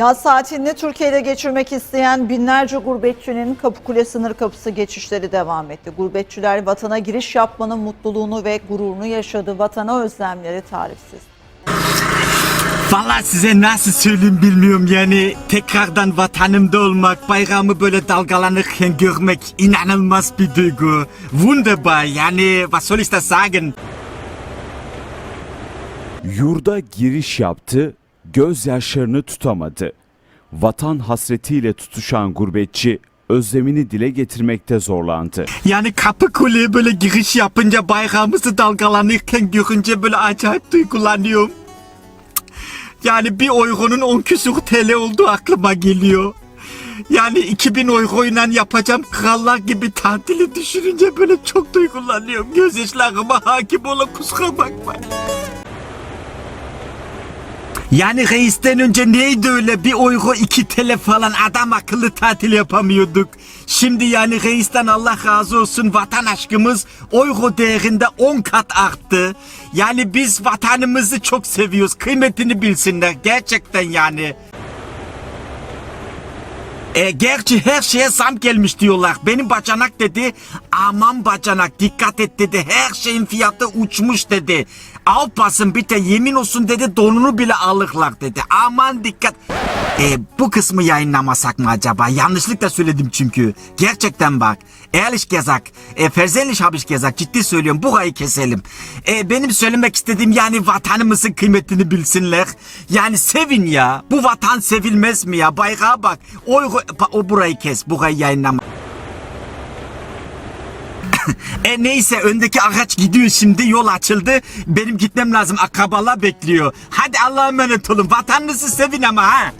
Yaz tatilini Türkiye'de geçirmek isteyen binlerce gurbetçinin Kapıkule sınır kapısı geçişleri devam etti. Gurbetçiler vatana giriş yapmanın mutluluğunu ve gururunu yaşadı. Vatana özlemleri tarifsiz. Valla size nasıl söyleyeyim bilmiyorum yani tekrardan vatanımda olmak, bayrağımı böyle dalgalanırken görmek inanılmaz bir duygu. Wunderbar yani was soll ich das sagen? Yurda giriş yaptı, gözyaşlarını tutamadı. Vatan hasretiyle tutuşan gurbetçi özlemini dile getirmekte zorlandı. Yani Kapıkule'ye böyle giriş yapınca bayrağımızı dalgalanırken görünce böyle acayip duygulanıyorum. Yani bir euronun 10 küsur TL olduğu aklıma geliyor. Yani 2000 euroyla yapacağım krallar gibi tatili düşününce böyle çok duygulanıyorum. Gözyaşlarıma hakim ola kusura bakma. Yani reisten önce neydi öyle bir euro 2 TL falan adam akıllı tatil yapamıyorduk. Şimdi yani reisten Allah razı olsun vatan aşkımız euro değerinde 10 kat arttı. Yani biz vatanımızı çok seviyoruz. Kıymetini bilsinler gerçekten yani. E, gerçi her şeye zam gelmiş diyorlar. Benim bacanak dedi. Aman bacanak dikkat et dedi. Her şeyin fiyatı uçmuş dedi. Avpasın bir de yemin olsun dedi donunu bile alırlar dedi. Aman dikkat. E, bu kısmı yayınlamasak mı acaba? Yanlışlıkla söyledim çünkü. Gerçekten bak. Ehrlich gesagt, e, habe ich gesagt. Ciddi söylüyorum. Burayı keselim. E, benim söylemek istediğim yani vatanımızın kıymetini bilsinler. Yani sevin ya. Bu vatan sevilmez mi ya? Bayrağa bak. O, burayı kes. Burayı yayınlama. E neyse öndeki araç gidiyor şimdi yol açıldı. Benim gitmem lazım akrabalar bekliyor. Hadi Allah'a emanet olun vatanınızı sevin ama ha.